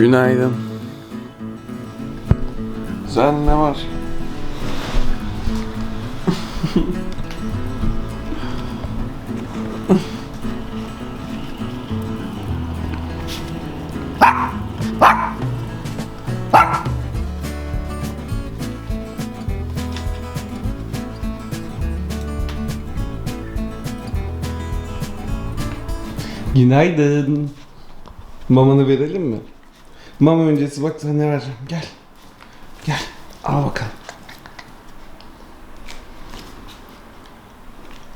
Günaydın. Sen ne var? Günaydın. Mamanı verelim mi? Mama öncesi bak sana ne vereceğim. Gel. Gel. Al bakalım.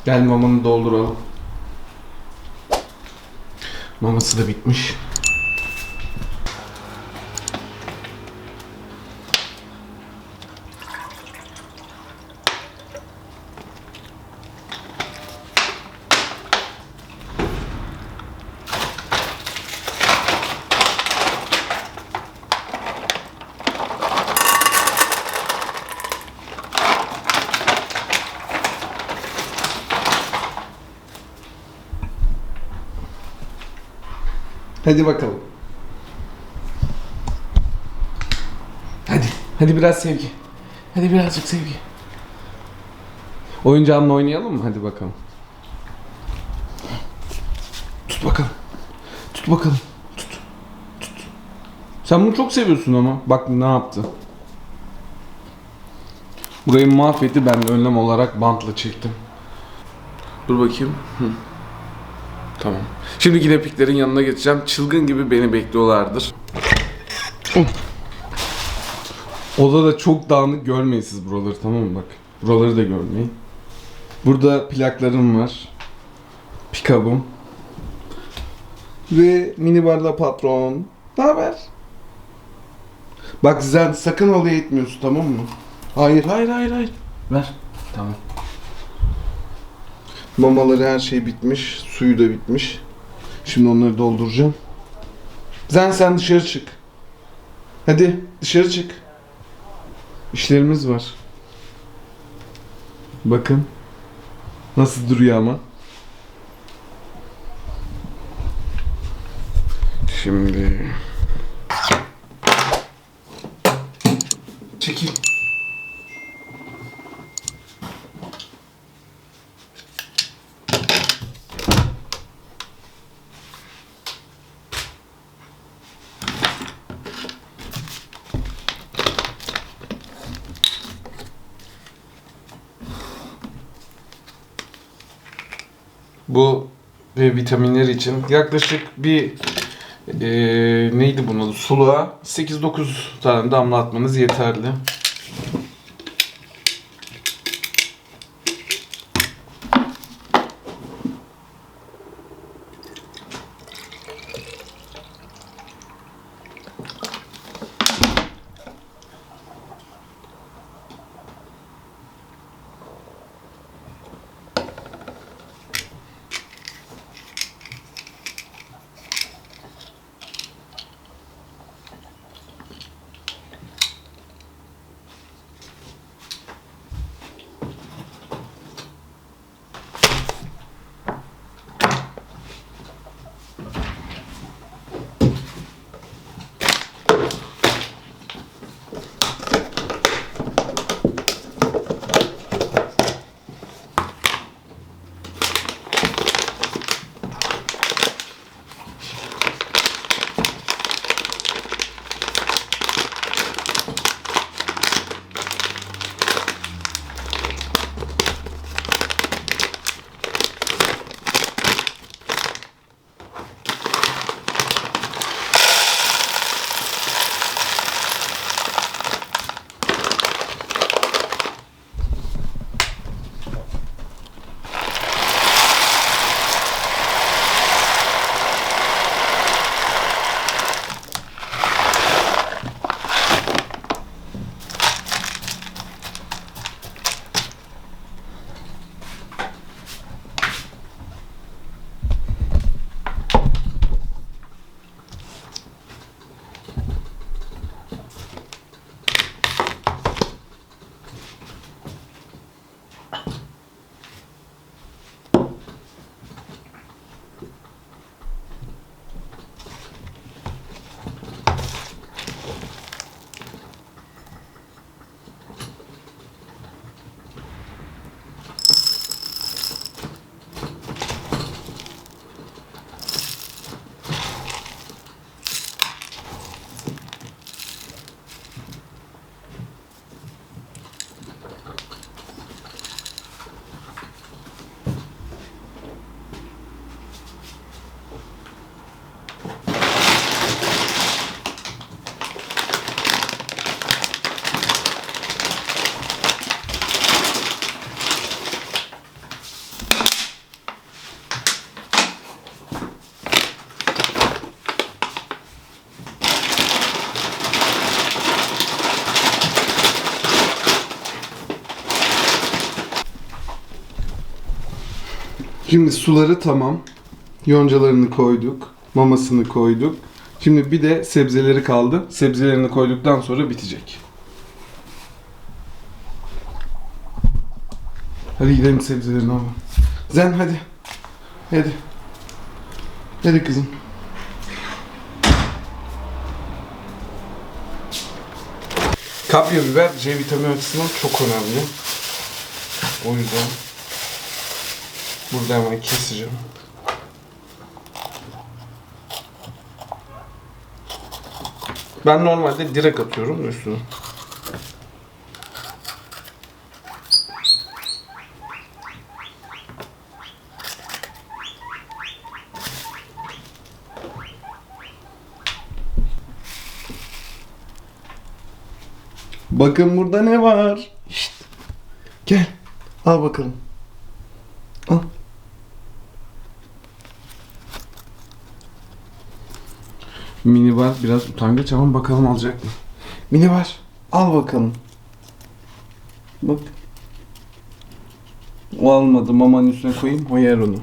Gel mamanı dolduralım. Maması da bitmiş. Hadi bakalım. Hadi. Hadi biraz sevgi. Hadi birazcık sevgi. Oyuncağınla oynayalım mı? Hadi bakalım. Tut bakalım. Tut bakalım. Tut. Tut. Sen bunu çok seviyorsun ama. Bak ne yaptı. Burayı mahvetti. Ben de önlem olarak bantla çektim. Dur bakayım. Hı. Tamam. Şimdi yine piklerin yanına geçeceğim. Çılgın gibi beni bekliyorlardır. Odada çok dağınık görmeyin siz buraları tamam mı bak. Buraları da görmeyin. Burada plaklarım var. Pikabım. Ve minibarla patron. Ne haber? Bak sen sakın alay etmiyorsun tamam mı? Hayır hayır hayır hayır. Ver. Tamam. Mamaları her şey bitmiş. Suyu da bitmiş. Şimdi onları dolduracağım. Zen sen dışarı çık. Hadi dışarı çık. İşlerimiz var. Bakın. Nasıl duruyor ama. Şimdi... Çekil. Bu ve vitaminler için yaklaşık bir eee, neydi bunun? Suluğa 8-9 tane damlatmanız yeterli. Şimdi suları tamam. Yoncalarını koyduk. Mamasını koyduk. Şimdi bir de sebzeleri kaldı. Sebzelerini koyduktan sonra bitecek. Hadi gidelim sebzelerini alalım. Zen hadi. Hadi. Hadi kızım. Kapya biber C vitamini açısından çok önemli. O yüzden burada hemen keseceğim. Ben normalde direkt atıyorum üstüne. Bakın burada ne var. Şşt. Gel. Al bakalım. Al. Mini var biraz utangaç ama bakalım alacak mı? Mini var. Al bakalım. Bak. O almadı. Mamanın üstüne koyayım. O yer onu.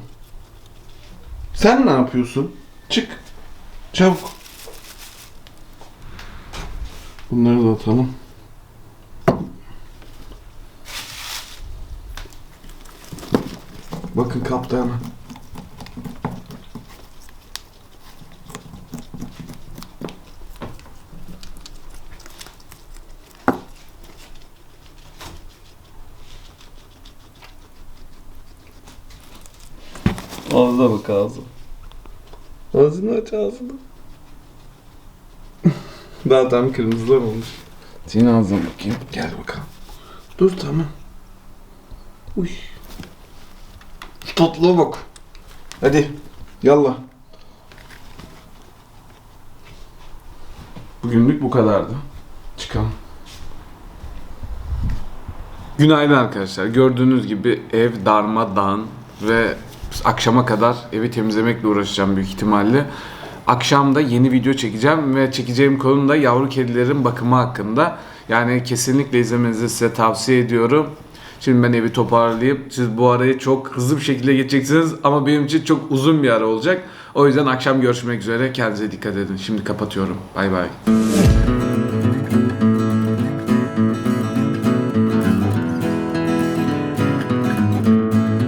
Sen ne yapıyorsun? Çık. Çabuk. Bunları da atalım. Bakın kapta hemen. Ağzına bak ağzına. Ağzını aç ağzını. Daha tam kırmızılar olmuş. Senin ağzına bakayım. Gel bakalım. Dur tamam. Uy. Şu tatlılığa bak. Hadi. Yallah. Bugünlük bu kadardı. Çıkalım. Günaydın arkadaşlar. Gördüğünüz gibi ev darmadağın ve akşama kadar evi temizlemekle uğraşacağım büyük ihtimalle. Akşam da yeni video çekeceğim ve çekeceğim konu da yavru kedilerin bakımı hakkında. Yani kesinlikle izlemenizi size tavsiye ediyorum. Şimdi ben evi toparlayıp siz bu arayı çok hızlı bir şekilde geçeceksiniz ama benim için çok uzun bir ara olacak. O yüzden akşam görüşmek üzere. Kendinize dikkat edin. Şimdi kapatıyorum. Bay bay.